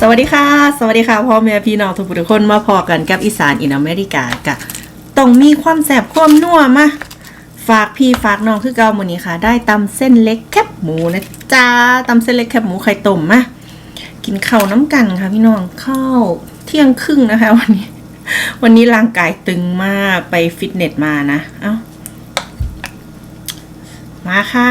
สวัสดีค่ะ สวัสดีค่ะพ่อแม่พี่น้องทุกทุกคนมาพอกันกับอีสานอินอเมริกากะต้องมีความแสบความนัวมาฝากพี่ฝากน้องคือเก่ามือนี้ค่ะ ได้ตำเส้นเล็กแคบหมูนะจ๊ะตำเส้นเล็กแคบหมูไข่ต้มมากินข้าวน้ำกันค่ะพี่น้องข้าวเที่ยงครึ่งนะคะ วันนี้ วันนี้ร่างกายตึงมากไปฟิตเนสมานะเอ้ามาค่ะ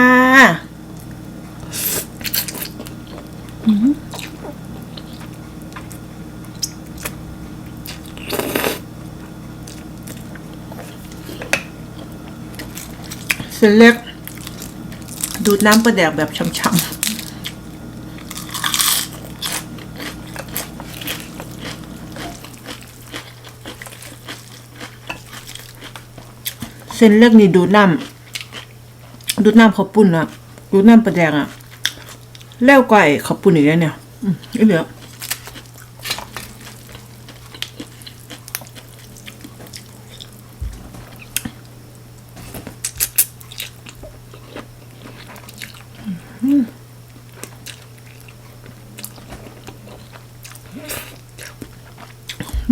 เส้นเล็ก ดูดน้ำปลาแดกแบบช่ำๆเส้นเล็กนี่ดูดน้ำดูดน้ำข้าวปุ้นอะดูดน้ำปลาแดกอะแล้วก็ไอ้ข้าวปุ้นอีกแล้วเนี่ยอืมอีกแล้ว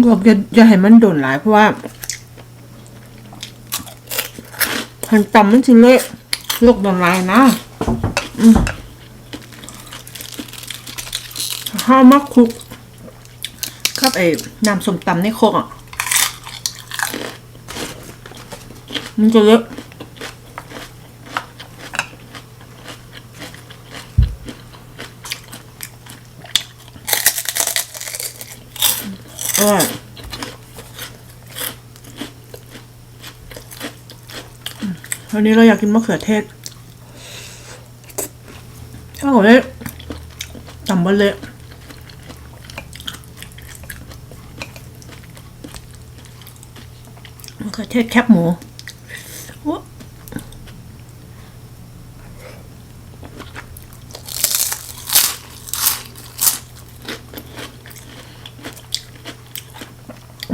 บอกอย่าอย่าให้มันโดนหลายเพราะว่าหันต่ำมันสิเละลูกโดนหลายนะอืมห้าวมักคุกครับไอ้น้ำส้มตำในโคกอะมันจะเละ อร่อยอืมวันนี้เราอยากกินมะเขือเทศถ้าบอกเลยตำบนเละมะเขือเทศแคบหมูโอ้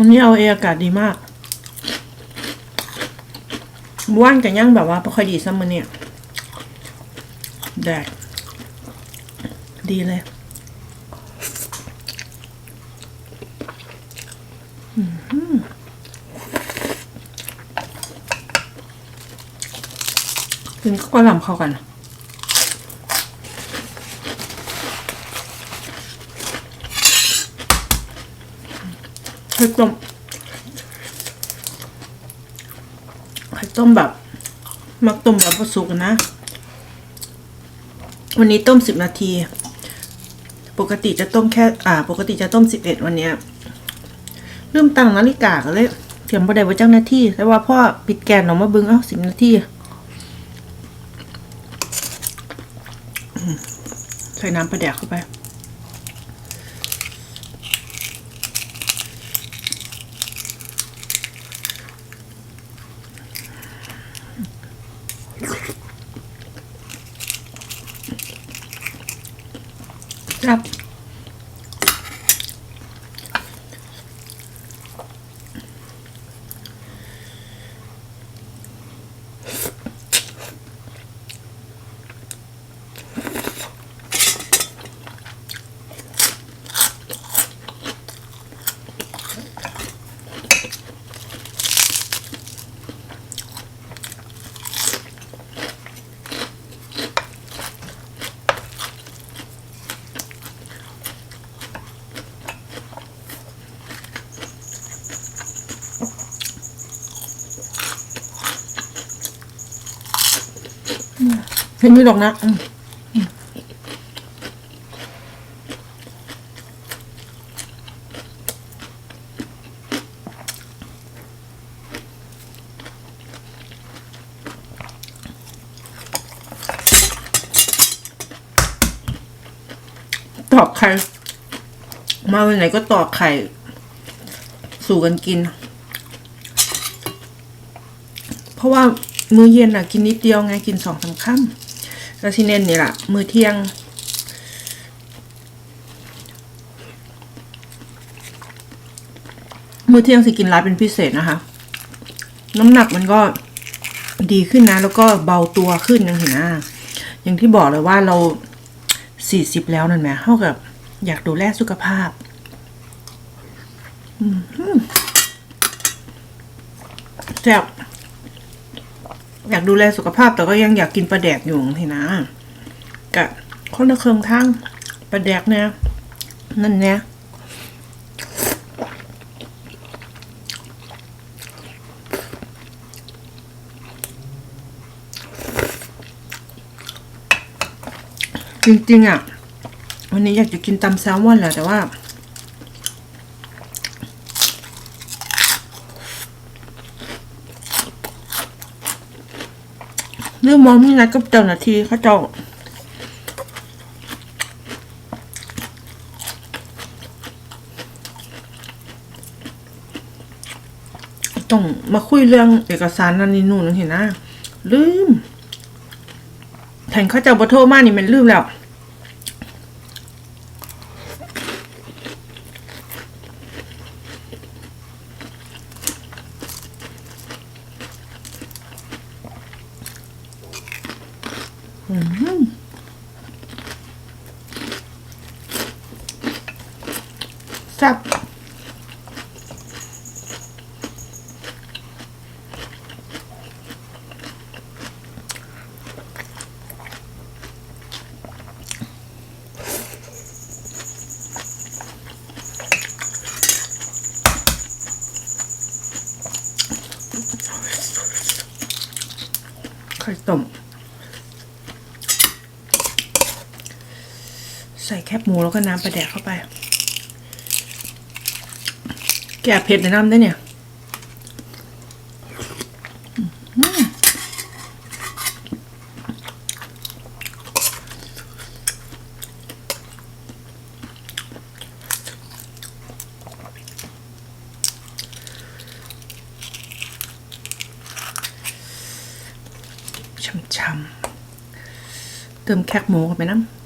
วันนี้เอาเออากาศดีมากว่านกันย่างแบบว่าไม่ค่อยดีซ้ำมันเนี่ยแดดดีเลยอือหือกินก็กระหล่ำเข้ากัน ไข่ต้มไข่ต้มแบบ มักต้มแบบผสุกนะ วันนี้ต้มสิบนาที ปกติจะต้มแค่ อ่า ปกติจะต้มสิบเอ็ดวันเนี้ยลืมตั้งนาฬิกาก็เลยเตรียมบ่ได้ไว้จังนาที่ แต่ว่าพ่อปิดแกนออกมาบิ่งเอ้าสิบนาทีใส่น้ำปลาแดกเข้าไป ค เห็นไหมหรอกนะตอกไข่มาวันไหนก็ตอกไข่ สู่กันกิน เพราะว่ามื้อเย็นอะกินนิดเดียวไงกินสองสามค่ำ แล้วที่เน้นนี่แหละมือเที่ยง มือเที่ยงสิกินร้ายเป็นพิเศษนะคะ น้ำหนักมันก็ดีขึ้นนะ แล้วก็เบาตัวขึ้นยังเห็นนะอย่างที่บอกเลยว่าเราสี่สิบแล้วนั่นไหมเท่ากับ อยากดูแลสุขภาพแซ่บ อยากดูแลสุขภาพแต่ก็ยังอยากกินปลาแดกอยู่ทีนะกะคนละเครื่องทั้งปลาแดกเนี่ยนั่นเนี่ยจริงๆอะ วันนี้อยากจะกินตำแซลมอนแหละแต่ว่า เรื่องมองมีนัดกับเจ้าหน้าที่เขาเจ้าต้องมาคุยเรื่องเอกสารนั่นนี่นู่นเห็นนะ ลืมแทนเขาเจ้าบโทรมานี่มันลืมแล้ว แซ่บไข่ต้มใส่แคบหมูแล้วก็น้ำปลาแดกเข้าไป แก่เผ็ดในน้ำได้เนี่ยช่ำๆเติมแคบหมูเข้าไปน้ำ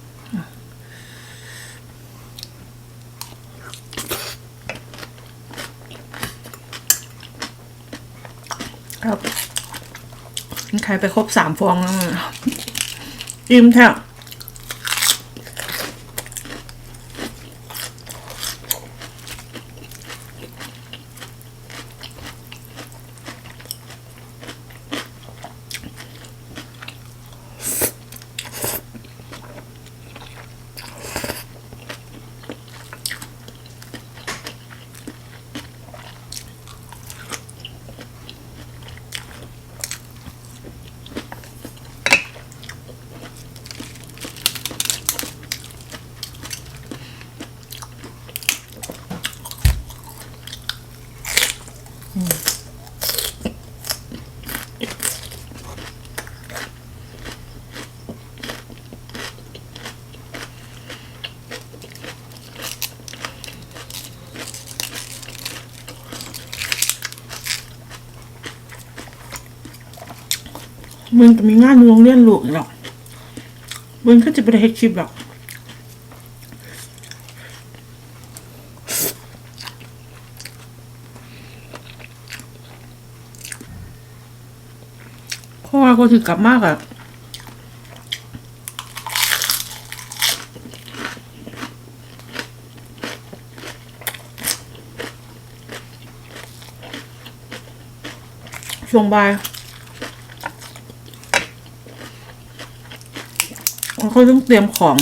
ครับใครไปครบสามฟองแล้วอะอิ่มแท้ มึงจะมีงานโรงเรียนลูกหรอกมึงก็จะไปได้เฮดคลิปหรอกเพราะว่าก็ถือกลับมากอะช่วงบ่าย เขาต้องเตรียมของ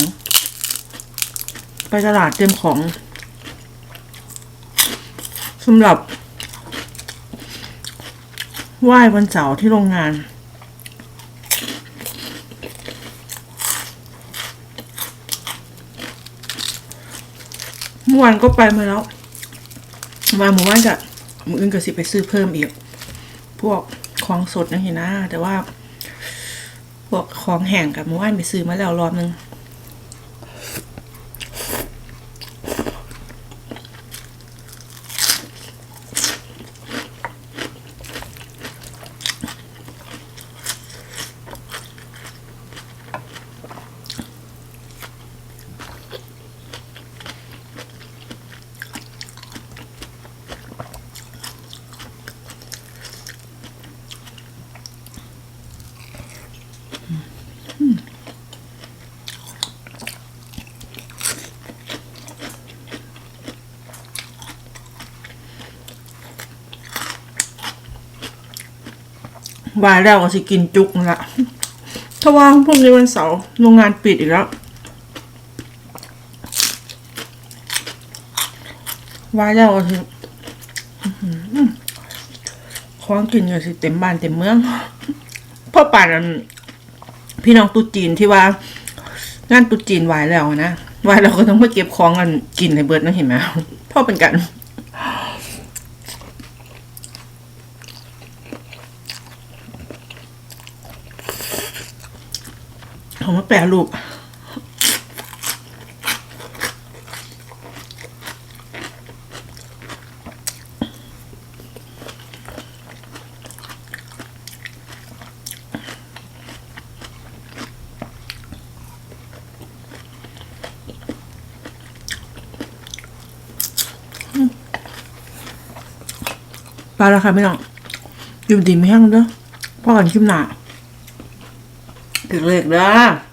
ไปตลาดเตรียมของสำหรับไหว้วันเสาร์ที่โรงงาน เมื่อวานก็ไปมาแล้วมาหมู่บ้านกับมืออื่นก็สิไปซื้อเพิ่มอีก พวกของสดนะเห็นนะ แต่ว่า พวกของแห้งกับเมื่อวานไปซื้อมาแล้วรอบนึง วายแล้วก็สิกินจุกละถ้าว่าพรุ่งนี้วันเสาร์โรงงานปิดอีกแล้ววายแล้วก็สิอื้อหือของกินก็สิเต็มบ้านเต็มเมืองพ่อป่านนั้นพี่น้องตุ๊จีนที่ว่างานตุ๊จีนวายแล้วนะวายเราก็ต้องมาเก็บของกันกินให้เบิร์ดนะเห็นไหมพ่อเป็นกัน เอามาแปรรูปไปแล้วค่ะพี่น้องอยู่ดีไม่แห้งเด้อพ่อกันชิมหนา ถึงเลิกเด้อ